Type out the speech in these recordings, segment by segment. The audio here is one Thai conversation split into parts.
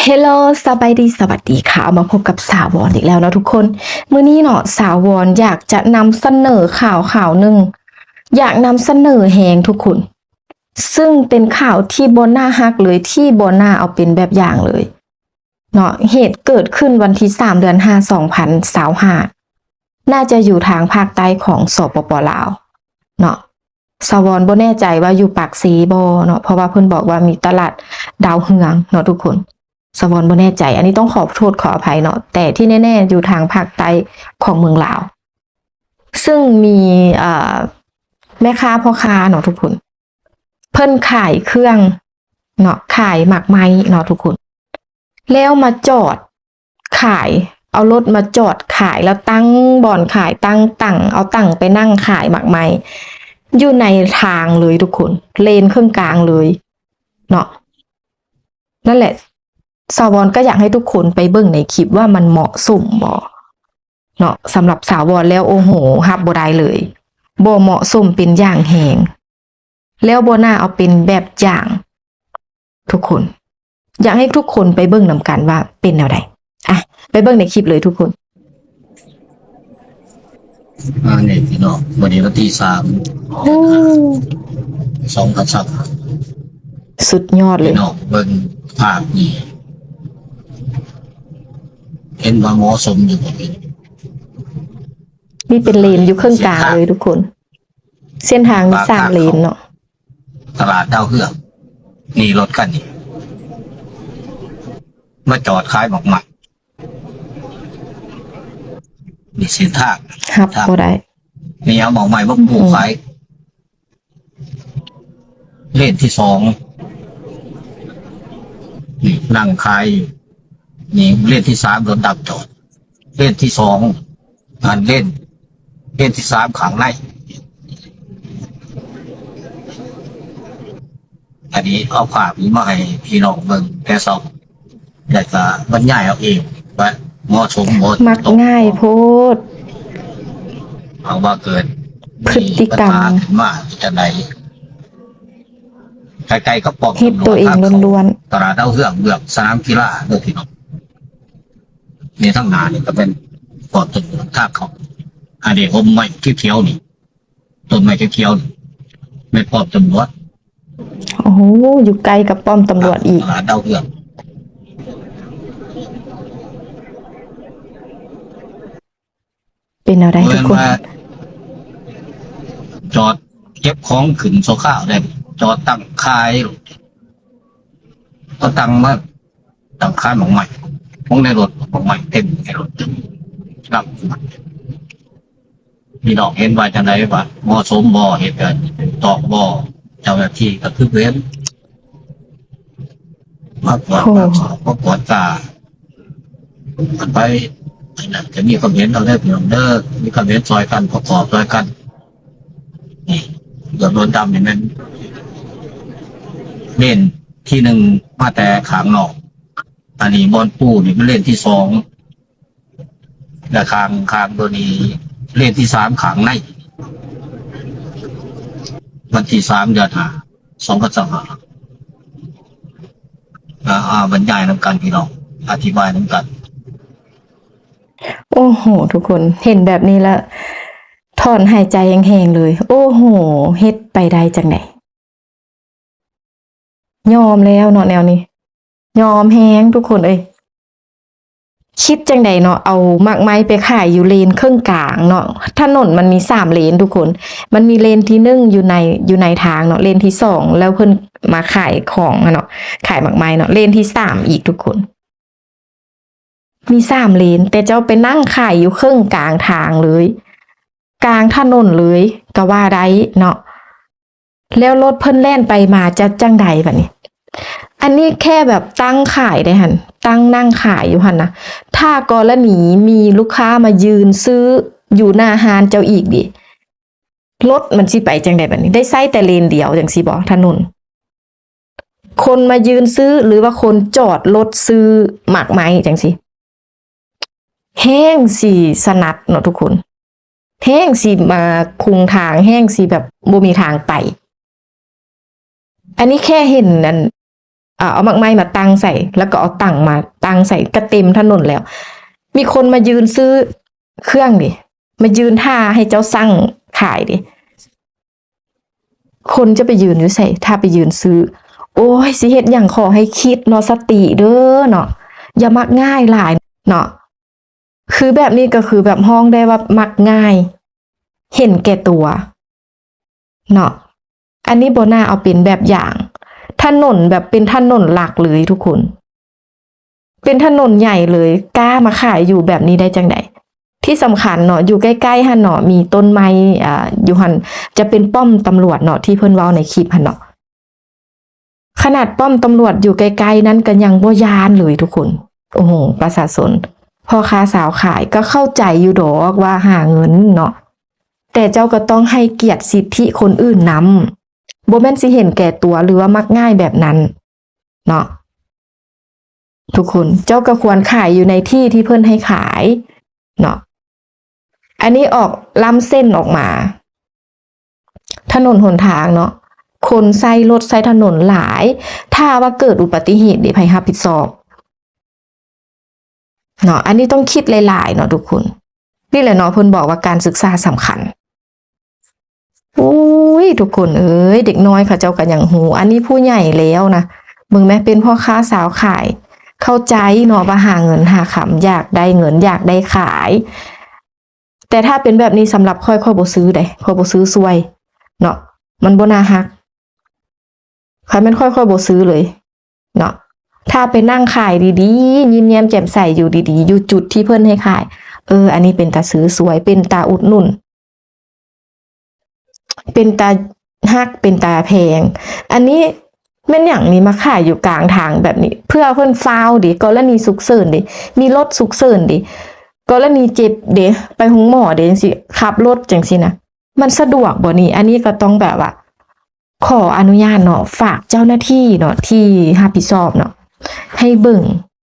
เฮลโลสบายดี สวัสดีค่ะามาพบกับสาววอนอีกแล้วนะทุกคน เมื้อนี้เนาะสาววอนอยากจะนำเสนอข่าวข่าวหนึ่ง อยากนำเสนอแหงทุกคน ซึ่งเป็นข่าวที่บนหน้าฮักเลยที่บนหน้าเอาเป็นแบบอย่างเลย เนาะเหตุเกิดขึ้นวันที่สามเดือนห้าสองพันสาวหาน่าจะอยู่ทางภาคใต้ของสปปลาว เนาะสาวอนบ่แน่ใจว่าอยู่ปากซีบ่เนาะเพราะว่าเพิ่อนบอกว่ามีตลาดดาวเฮืองเนาะทุกคน สวอนบ่แน่ใจ อันนี้ต้องขอโทษขออภัยเนาะแต่ที่แน่ ๆ อยู่ทางภาคใต้ของเมืองลาว ซึ่งมีแม่ค้าพ่อค้าเนาะทุกคน เพิ่นขายเครื่องเนาะขายหมักไม้เนาะทุกคน แล้วมาจอดขายเอารถมาจอดขายแล้วตั้งบ่อนขายตั้งตั้งเอาตั้งไปนั่งขายหมักไม้อยู่ในทางเลยทุกคน เลนเครื่องกลางเลยเนาะนั่นแหละ สาวรก็อยากให้ทุกคนไปเบิ่งในคลิปว่ามันเหมาะสมบ่เนาะสำหรับสาวรแล้วโอ้โหฮับบ่ได้เลยบ่เหมาะสมเป็นอย่างแหงแล้วบ่น่าเอาเป็นแบบอย่าง ทุกคน อยากให้ทุกคนไปเบิ่งนำกันว่าเป็นแนวใดอะไปเบิ่งในคลิปเลยทุกคนอ่าเนี่ยพี่น้องวันนี้วันที่สามโอ้สองพันสามสุดยอดเลพี่ยน้องเบิ่งภาพนี่ เห็นว่าเหมาะสมอยู่บ่พี่นี่เป็นเลนอยู่เครื่องกลางเลยทุกคน เส้นทางมีสามเลนเนาะตลาดดาวเฮือกนี่รถกันนี่มาจอดขายหมอกหมักนี่เส้นทางฮับบ่ได้มีเอาหมอกใหม่มาปลูกขายเลนที่สองนี่นั่งขายอยู่นี่ เลนที่สามรถดับจอดเลนที่สองอันเล่น เลนที่สามขังในอันนี้เอาภาพนี้มาให้พี่น้องเบิ่งแค่สองอยากจะบรรยายเอาเองว่าเหมาะสมเหมาะมักตรงง่ายโพดเอาว่าเกิดพฤติกรรมปัญหาขึ้นมาจะไหนใกล้ๆก็ปอกเฮ็ดตัวเองล้วนตลาดดาวเฮืองเบือกสนามกีฬาเลือกพี่น้อง นี่ทั้งหนานี่ก็เป็นปอดต้นท่าเขาอันนี้ผมไม่เขียวๆนี่ต้นไม้เขียวๆนี่ไม่ปอบตำรวจโอ้โหอยู่ไกลกับป้อมตำรวจอีกตลาดดาวเฮืองเป็นอะไรเมื่ทุอกคนมาจอดเก็บของขึ้นโซข้าวได้ จอดตั้งคายก็ตั้งมาตั้งคายหมองใหม่ หมองในรถหมองใหม่เต็มในรถครับมีดอกเห็นว่าจังไรว่าเหมาะสมบ่เหตุการณ์ตอกบ่เจ้าหน้าที่ก็คือเว้นมากกว่าโอ้มากสอบมากกว่าตามันไปนั่นจะมีความเห็นเราได้เพียงเด้อมีความเห็นซอยกันประกอบซอยกันนี่เดือดร้อนดำนี่มันเล่นที่หนึ่งมาแต่ขางนอก อันนี้บอลปูนี่เป็นเล่นที่สองและคางคางตัวนี้เล่นที่สามขางในวันที่สามเดือนหาสองพันสหาอ่าอ่าบรรยายน้ำกันพี่น้องอธิบายน้ำกัน โอ้โห ทุกคนเห็นแบบนี้แล้วถอนหายใจแหงเลย โอ้โหเฮ็ดไปได้จังไหนยอมแล้วเนาะแนวนี้ ยอมแฮงทุกคนเอ้ยคิดจังใดเนาะเอามากไม้ไปขายอยู่เลนเครื่องกลางเนาะถนนมันมีสามเลนทุกคน มันมีเลนที่หนึ่งอยู่ในอยู่ในทางเนาะเลนที่สองแล้วเพิ่นมาขายของเนาะขายมากไม้เนาะเลนที่สามอีกทุกคน มีสามเลน แต่เจ้าไปนั่งขายอยู่เครึ่องกลางทางเลย กลางถนนเลยก็ว่าได้เนาะแล้วรถเพิ่นแล่นไปมาจะจังใดแบบนี้ อันนี้แค่แบบตั้งขายได้หันตั้งนั่งขายอยู่หันนะถ้ากรณีมีลูกค้ามายืนซื้ออยู่หน้าฮานเจ้าอีกดิรถมันสิไปจังใดแบบนี้ ได้ไส้แต่เลนเดียวจังสิบอกถนน คนมายืนซื้อหรือว่าคนจอดรถซื้อหมากไม้จังสิแห้งสีสนัดเนาะทุกคน แห้งสีมาคุงทางแห้งสีแบบบ่มีทางไป อันนี้แค่เห็นนั่น อ่าเอามักไม้มาตั้งใส่ แล้วก็เอาตังมาตั้งใส่ก็เต็มถนนแล้ว มีคนมายืนซื้อเครื่องดิมายืนท่าให้เจ้าสั่งขายดิคนจะไปยืนอยู่ใส่ถ้าไปยืนซื้อ โอ้ยสิเฮ็ดอย่างขอให้คิดเนาะสติเด้อเนาะอย่ามักง่ายหลายเนาะคือแบบนี้ก็คือแบบห้องได้ว่ามักง่าย เห็นแก่ตัวเนาะอันนี้โบนาเอาเป็นแบบอย่าง นนแบบเป็นถนนหลักเลยทุกคน เป็นถนนใหญ่เลยกล้ามาขายอยู่แบบนี้ได้จังไดที่สำคัญเนาะอยู่ใกล้ๆหันเนาะมีต้นไม้อ่าอยู่หันจะเป็นป้อมตำรวจเนาะที่เพิ่นเว้าในคลิปหันเนาะขนาดป้อมตำรวจอยู่ไกลๆนั้นก็ยังบ่ยานเลยทุกคน โอ้โหประชาชนพ่อค้าสาวขายก็เข้าใจอยู่ดอกว่าหาเงินเนาะแต่เจ้าก็ต้องให้เกียรติสิทธิคนอื่นนำบ่แม่นสิเห็นแก่ตัวหรือว่ามักง่ายแบบนั้นเนาะทุกคนเจ้าก็ควรขายอยู่ในที่ที่เพื่อนให้ขายเนาะอันนี้ออกล้ำเส้นออกมา ถนนหนทางเนาะคนใส่รถใส่ถนนหลาย ถ้าว่าเกิดอุบัติเหตุเดี๋ยภัยรับผิดชอบเนาะอันนี้ต้องคิดหลายๆเนาะทุกคน นี่แหละเนาะเพิ่นบอกว่าการศึกษาสำคัญอุ้ ยทุกคนเอ้ยเด็กน้อยเขาเจ้ากันอย่างหู อันนี้ผู้ใหญ่แล้วนะมึงแม่เป็นพ่อค้าสาวขาย เข้าใจเนาะว่าหาเงินหาคำอยากได้เงินอยากได้ขาย แต่ถ้าเป็นแบบนี้สำหรับค่อยค่อยบ่ซื้อเด้ค่อยบ่ซื้อซวยเนาะมันบ่น่าฮักใครมันค่อยค่อยบ่ซื้อเลยเนาะถ้าไปนั่งขายดีๆ ยิ้มแย้มแจ่มใสอยู่ดีๆ อยู่จุดที่เพิ่อนให้ขาย เออ อันนี้เป็นตาซื้อสวยเป็นตาอุดหนุน เป็นตาฮักเป็นตาแพง อันนี้แม่นอย่างนี้มาขายอยู่กลางทางแบบนี้ เพื่อเพิ่นฟาวดิกรณีสุกเสริญดิมีรถสุกเสริญดิกรณีเจ็บเดไปหงหมอเดจังสิขับรถจังสินะมันสะดวกบ่นี่อันนี้ก็ต้องแบบว่า ขออนุญาตเนาะฝากเจ้าหน้าที่เนาะที่รับผิดชอบเนาะให้เบิ่ง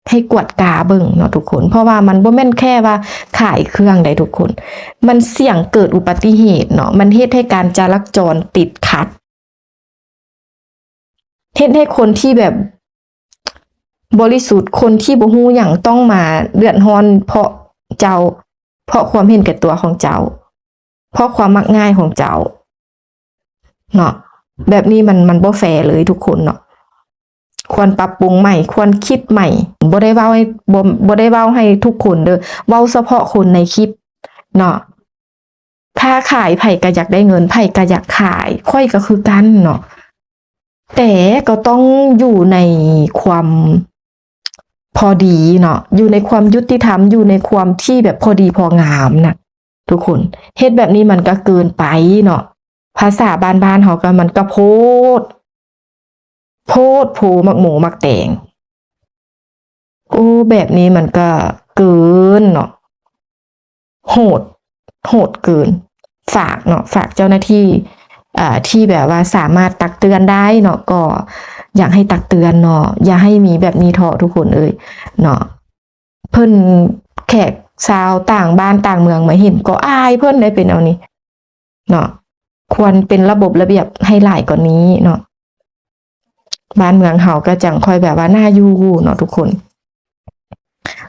ให้กวดกาเบิ่งเนาะทุกคน เพราะว่ามันบ่แม่นแค่ว่าขายเครื่องได้ทุกคน มันเสี่ยงเกิดอุบัติเหตุเนาะมันเฮ็ดให้การจราจรติดขัดเฮ็ดให้คนที่แบบบริสุทธิ์คนที่บ่ฮู้หยังต้องมาเดือดร้อน เพราะเจ้า เพราะความเห็นแก่ตัวของเจ้า เพราะความมักง่ายของเจ้าเนาะแบบนี้มันมันบ่แฟร์เลยทุกคนเนาะ ควรปรับปรุงใหม่ ควรคิดใหม่บ่ได้เว้าให้บ่บ่ได้เว้าให้ทุกคนเด้อเว้าเฉพาะคนในคลิปเนาะถ้าขายไผ่ก็อยากได้เงินไผ่ก็อยากขาย ค่อยก็คือกันเนาะแต่ก็ต้องอยู่ในความพอดีเนาะอยู่ในความยุติธรรมอยู่ในความที่แบบพอดีพองามนะทุกคนเฮ็ดแบบนี้มันก็เกินไปเนาะภาษาบ้านๆเฮาก็มันก็โพด โพดโพมักหมูมักแตงโอ้แบบนี้มันก็เกินเนาะโหด โหดเกิน ฝากเนาะฝากเจ้าหน้าที่อ่าที่แบบว่าสามารถตักเตือนได้เนาะก็อยากให้ตักเตือนเนาะอย่าให้มีแบบนี้เถอะทุกคนเอ้ยเนาะเพิ่นแขกชาวต่างบ้านต่างเมืองมาเห็นก็อายเพิ่นได้เป็นเอานี่เนาะควรเป็นระบบระเบียบให้หลายกว่านี้เนาะ บ้านเมืองเฮาก็จังค่อยแบบว่าน่าอยู่เนาะทุกคน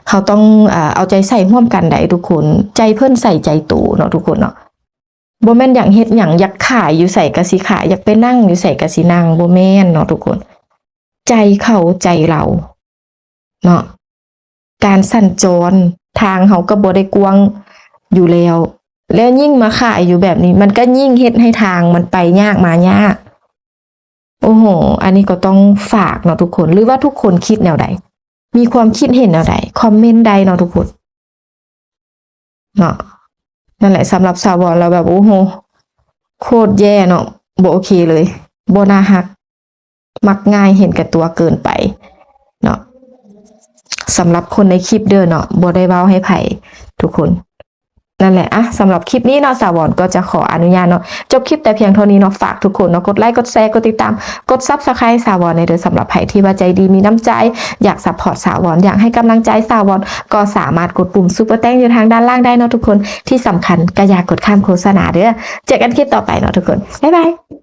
เขาต้องเอาใจใส่ร่วมกันได้ทุกคน ใจเพิ่อนใส่ใจตู่เนาะทุกคนเนาะบ่แมนอย่างเฮ็ดหยังอยากขายอยู่ใส่กะสิขายอยากไปนั่งอยู่ใส่กะสินั่งบ่แมนเนาะทุกคน ใจเขาใจเราเนาะการสั่นจรทางเขาก็บ่ได้กว้างอยู่แล้ว แล้วยิ่งมาขายอยู่แบบนี้ มันก็ยิ่งเฮ็ดให้ทางมันไปยากมายาก โอ้โห อันนี้ก็ต้องฝากเนาะทุกคน หรือว่าทุกคนคิดแนวใด มีความคิดเห็นแนวใด คอมเมนต์ใดเนาะทุกคน เนาะนั่นแหละสำหรับสาวรเราแบบโอ้โห โคตรแย่เนาะบโอเคเลยบน่าฮัก มักง่ายเห็นแก่ตัวเกินไป เนาะสำหรับคนในคลิปเด้อเนาะบ่ได้เว้าให้ไผ่ทุกคน นั่นแหละอะสำหรับคลิปนี้เนาะสาวอนก็จะขออนุญาตเนาะจบคลิปแต่เพียงเท่านี้เนาะฝากทุกคนเนาะกดไลค์กดแชร์กดติดตาม กดซับสไครต์สาวรในเดือสำหรับใครที่ว่าใจดีมีน้ำใจ อยากสัพพอร์ตสาวอนอยากให้กำลังใจสาวอนก็สามารถกดปุ่มซุปเปอร์แตงอยู่ทางด้านล่างได้เนาะทุกคนที่สำคัญก็อย่ากกดข้ามโฆษณาเด้อเจอกันคลิปต่อไปเนาะทุกคนบ๊ายบาย